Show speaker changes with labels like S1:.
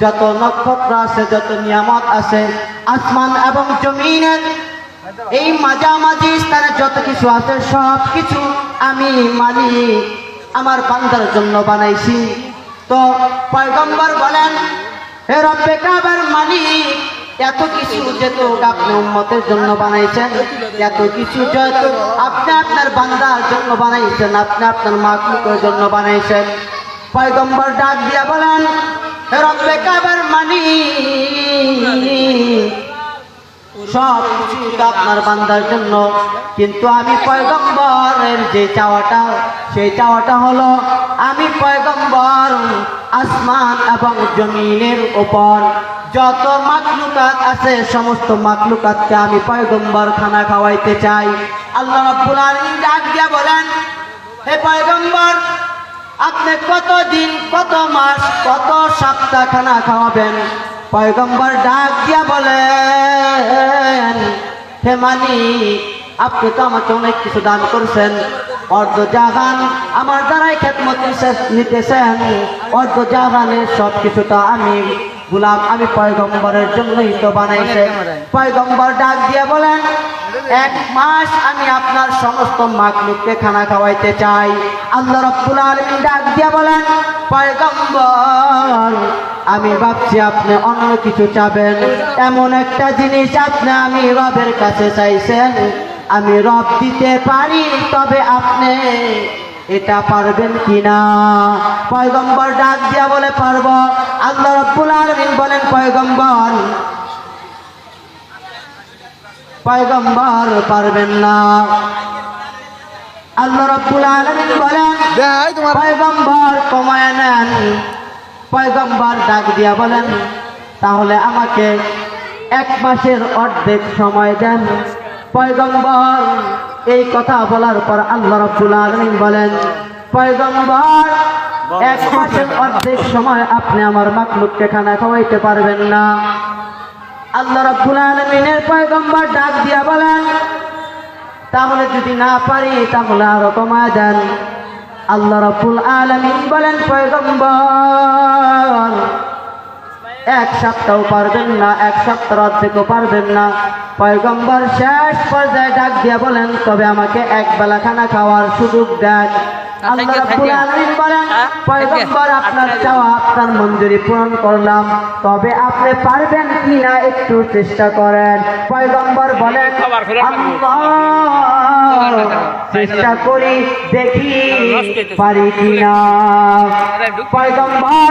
S1: যত নক্ষত্র আছে, যত নিয়ামত আছে, আসমান এবং জমিনের এই মাঝামাঝি স্থানে যত কিছু আছে, সব কিছু আমি মালিক, আমার বান্দার জন্য বানাইছি। তো পয়গম্বর বলেন, হে রব্বে কাবার এত কিছু যেহেতু আপনি উম্মতের জন্য বানাইছেন, এত কিছু যেহেতু আপনি আপনার বান্দার জন্য বানাইছেন, আপনি আপনার মাকলুকের জন্য বানাইছেন। পয়গম্বর ডাক দিয়া বলেন রব্বে কাবার মানি। সব কিছু আপনার বান্দার জন্য। কিন্তু আমি পয়গম্বরের যে চাওয়াটা, সেই চাওয়াটা হলো, আমি পয়গম্বর, আসমান এবং জমিনের ওপর যত মাকলুকাত আছে, সমস্ত মাকলুকাতকে আমি পয়গম্বর খানা খাওয়াইতে চাই। আল্লাহ রাব্বুল আলামিন ডাক বলেন, হে পয়গম্বর আপনি কত দিন কত মাস কত সপ্তাহ খানা খাওয়াবেন? পয়গম্বর ডাক দিয়া বলেন হে মালিক আপনি তো আমাকে অনেক কিছু দান করছেন। অর্ধ জাহান আমার দ্বারাই খেতমত নিতেছেন। অর্ধ জাহানের সব কিছুটা আমি গুলাম আমি পয়গম্বরের জন্যই তো বানাইছে। পয়গম্বর ডাক দিয়ে বলেন এক মাস আমি আপনার সমস্ত মাকলুককে খানা খাওয়াইতে চাই। আল্লাহ রব্বুল আলামিন ডাক দিয়া বলেন, পয়গম্বর, আমি ভাবছি আপনি অন্য কিছু চাবেন। এমন একটা জিনিস আপনি আমি রবের কাছে চাইছেন। আমি রব দিতে পারি, তবে আপনি এটা পারবেন কিনা? পয়গম্বর ডাক দিয়া বলে, পারব। আল্লাহ রব্বুল আলামিন বলেন, পয়গম্বর পয়গম্বর পারবেন না। আল্লাহ রব্বুল আলামিন বলেন পয়গম্বর কমায় নেন পয়গম্বর ডাক দিয়া বলেন তাহলে আমাকে এক মাসের অর্ধেক সময় দেন। পয়গম্বর এই কথা বলার পর আল্লাহ রব্বুল আলামিন বলেন পয়গম্বর এক মাসের অর্ধেক সময় আপনি আমার মাকলুককে খানা খাওয়াইতে পারবেন না। আল্লাহ রব্বুল আলমিনের পয়গম্বর ডাক দিয়া বলেন তাহলে যদি না পারি, তাহলে আরও কমায় দেন। আল্লাহ রব্বুল আলমিন বলেন, পয়গম্বর, এক সপ্তাহ পারবেন না, এক সপ্তাহ অর্ধেকও পারবেন না। পয়গম্বর শেষ পর্যায়ে ডাক দিয়া বলেন, তবে আমাকে এক বেলা খানা খাওয়ার সুযোগ দেন। আল্লাহ রাব্বুল আলামিন বলেন পয়গম্বর আপনার চাওয়া আপনার মঞ্জুরি পূরণ করলাম। তবে আপনি পারবেন কি না একটু চেষ্টা করেন। পয়গম্বর বলেন আল্লাহ চেষ্টা করি দেখি পারি কিনা পয়গম্বর